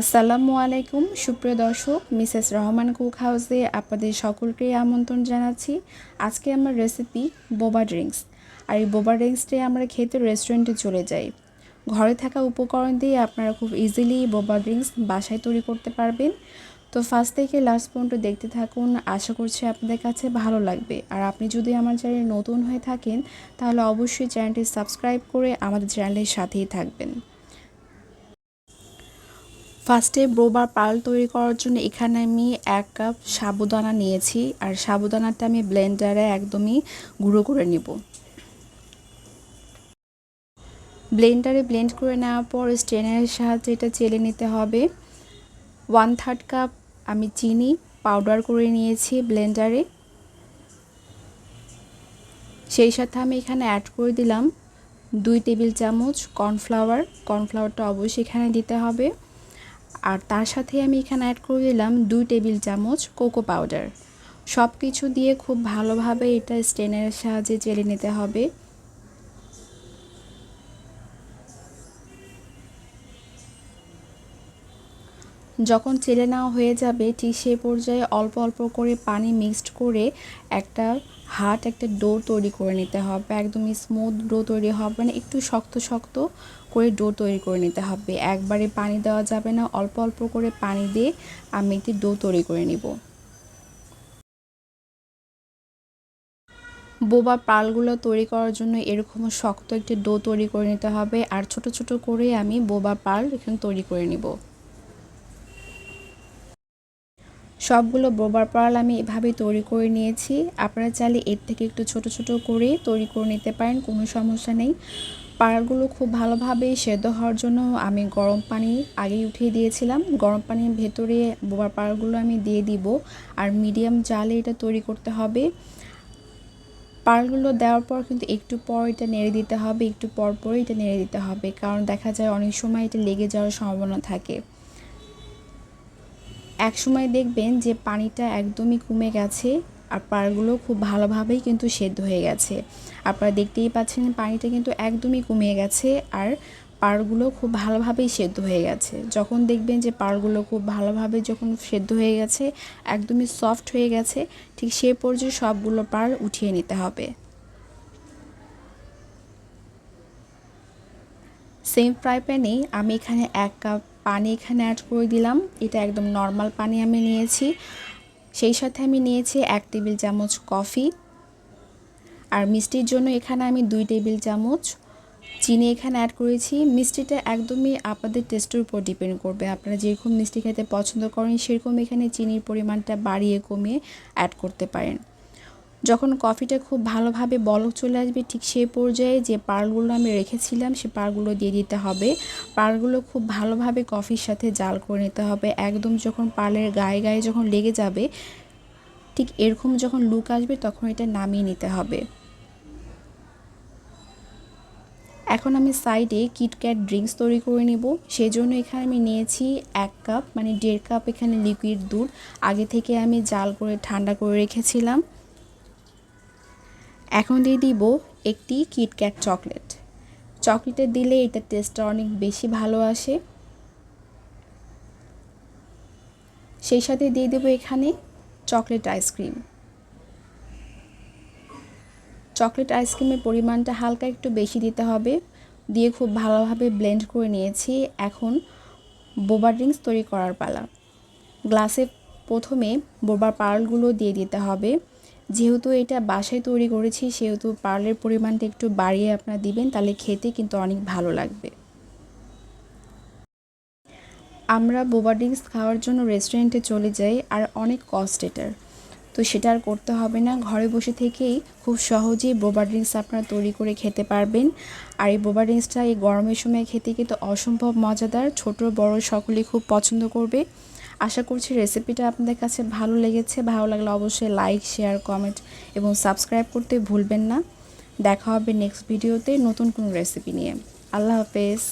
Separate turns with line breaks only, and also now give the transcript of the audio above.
আসসালামু আলাইকুম, সুপ্রিয় দর্শক, মিসেস রহমান কুক হাউসে আপনাদের সকলকে আমন্ত্রণ জানাচ্ছি। আজকে আমার রেসিপি বোবা ড্রিঙ্কস আর এই বোবা ড্রিঙ্কসটাই আমরা খেতে রেস্টুরেন্টে চলে যাই। ঘরে থাকা উপকরণ দিয়ে আপনারা খুব ইজিলি বোবা ড্রিঙ্কস বাসায় তৈরি করতে পারবেন। তো ফার্স্ট থেকে লাস্ট পর্যন্ত দেখতে থাকুন, আশা করছি আপনাদের কাছে ভালো লাগবে। আর আপনি যদি আমার চ্যানেল নতুন হয়ে থাকেন, তাহলে অবশ্যই চ্যানেলটি সাবস্ক্রাইব করে আমাদের চ্যানেলের সাথেই থাকবেন। ফার্স্টে ব্রোবার পাল তৈরি করার জন্য এখানে আমি এক কাপ সাবুদানা নিয়েছি, আর সাবুদানাটা আমি ব্লেন্ডারে একদমই গুঁড়ো করে নিব। ব্লেন্ডারে ব্লেন্ড করে নেওয়ার পর স্ট্রেনারের সাহায্যে এটা চেলে নিতে হবে। ওয়ান থার্ড কাপ আমি চিনি পাউডার করে নিয়েছি ব্লেন্ডারে। সেই সাথে আমি এখানে অ্যাড করে দিলাম দুই টেবিল চামচ কর্নফ্লাওয়ার। কর্নফ্লাওয়ারটা অবশ্যই এখানে দিতে হবে। আর তার সাথে আমি এখানে অ্যাড করে দিলাম দুই টেবিল চামচ কোকো পাউডার সব কিছু দিয়ে খুব ভালোভাবে এটা স্টেনের সাহায্যে জেলে নিতে হবে। যখন চেলে নেওয়া হয়ে যাবে, ঠিক সেই পর্যায়ে অল্প অল্প করে পানি মিক্সড করে একটা হাট, একটা ডো তৈরি করে নিতে হবে। একদমই স্মুথ ডো তৈরি হবে না, একটু শক্ত শক্ত করে ডো তৈরি করে নিতে হবে। একবারে পানি দেওয়া যাবে না, অল্প অল্প করে পানি দিয়ে আমি একটি ডো তৈরি করে নিব। বোবা পালগুলো তৈরি করার জন্য এরকম শক্ত একটি ডো তৈরি করে নিতে হবে, আর ছোট ছোট করে আমি বোবা পাল এখানে তৈরি করে নিব। সবগুলো বোবার পাল আমি এভাবে তৈরি করে নিয়েছি। আপনারা চাইলে এর থেকে একটু ছোট ছোট করে তৈরি করে নিতে পারেন, কোনো সমস্যা নেই। পাড়াগুলো খুব ভালোভাবে সেদ্ধ হওয়ার জন্য আমি গরম পানি আগেই উঠিয়ে দিয়েছিলাম। গরম পানির ভেতরে বোবার পাড়াগুলো আমি দিয়ে দিব আর মিডিয়াম জালে এটা তৈরি করতে হবে। পাড়গুলো দেওয়ার পর কিন্তু একটু পর এটা নেড়ে দিতে হবে, একটু পর পর এটা নেড়ে দিতে হবে। কারণ দেখা যায় অনেক সময় এটা লেগে যাওয়ার সম্ভাবনা থাকে। এক সময় দেখবেন যে পানিটা একদমই কমে গেছে আর পাড়গুলো খুব ভালোভাবেই কিন্তু সেদ্ধ হয়ে গেছে। আপনারা দেখতেই পাচ্ছেন পানিটা কিন্তু একদমই কমে গেছে আর পাড়গুলো খুব ভালোভাবেই সেদ্ধ হয়ে গেছে। যখন দেখবেন যে পাড়গুলো খুব ভালোভাবে যখন সেদ্ধ হয়ে গেছে, একদমই সফট হয়ে গেছে, ঠিক সে পর্যায়ে সবগুলো পাড় উঠিয়ে নিতে হবে। সেম ফ্রাই প্যানেই আমি এখানে এক কাপ পানি এখানে অ্যাড করে দিলাম। এটা একদম নর্মাল পানি আমি নিয়েছি। সেই সাথে আমি নিয়েছি এক টেবিল চামচ কফি। আর মিষ্টির জন্য এখানে আমি দুই টেবিল চামচ চিনি এখানে অ্যাড করেছি। মিষ্টিটা একদমই আপনাদের টেস্টের উপর ডিপেন্ড করবে। আপনারা যেরকম মিষ্টি খেতে পছন্দ করেন, সেরকম এখানে চিনির পরিমাণটা বাড়িয়ে কমিয়ে অ্যাড করতে পারেন। যখন কফিটা খুব ভালোভাবে বলক চলে আসবে ঠিক সেই পর্যায়ে যে পাড়গুলো আমি রেখেছিলাম, সে পাড়গুলো দিয়ে দিতে হবে। পাড়গুলো খুব ভালোভাবে কফির সাথে জাল করে নিতে হবে। একদম যখন পালের গায়ে গায়ে যখন লেগে যাবে, ঠিক এরকম যখন লুক আসবে তখন এটা নামিয়ে নিতে হবে। এখন আমি সাইডে কিটক্যাট ড্রিঙ্কস তৈরি করে নেব। সেই জন্য এখানে আমি নিয়েছি এক কাপ মানে দেড় কাপ এখানে লিকুইড দুধ। আগে থেকে আমি জাল করে, ঠান্ডা করে রেখেছিলাম। এখন দিয়ে দিব একটি কিটক্যাট চকলেট। চকলেটে দিলে এটা টেস্টটা অনেক বেশি ভালো আসে। সেই সাথে দিয়ে দেবো এখানে চকলেট আইসক্রিম চকলেট আইসক্রিমের পরিমাণটা হালকা একটু বেশি দিতে হবে। দিয়ে খুব ভালোভাবে ব্লেন্ড করে নিয়েছি। এখন বোবা ড্রিঙ্কস তৈরি করার পালা। গ্লাসে প্রথমে বোবার পার্লগুলো দিয়ে দিতে হবে। যেহেতু এটা বাসায় তৈরি করেছি, সেহেতু পার্লের পরিমাণটা একটু বাড়িয়ে আপনারা দিবেন, তাহলে খেতে কিন্তু অনেক ভালো লাগবে। আমরা বোবা ড্রিঙ্কস খাওয়ার জন্য রেস্টুরেন্টে চলে যাই, আর অনেক কস্ট এটার। তো সেটা আর করতে হবে না, ঘরে বসে থেকেই খুব সহজেই বোবা ড্রিঙ্কস আপনারা তৈরি করে খেতে পারবেন। আর এই বোবা ড্রিঙ্কসটা এই গরমের সময় খেতে কিন্তু অসম্ভব মজাদার, ছোট, বড় সকলেই খুব পছন্দ করবে। আশা করছি রেসিপিটা আপনাদের কাছে ভালো লেগেছে। ভালো লাগলে অবশ্যই লাইক শেয়ার কমেন্ট এবং সাবস্ক্রাইব করতে ভুলবেন না। দেখা হবে নেক্সট ভিডিওতে নতুন কোনো রেসিপি নিয়ে। আল্লাহ হাফেজ।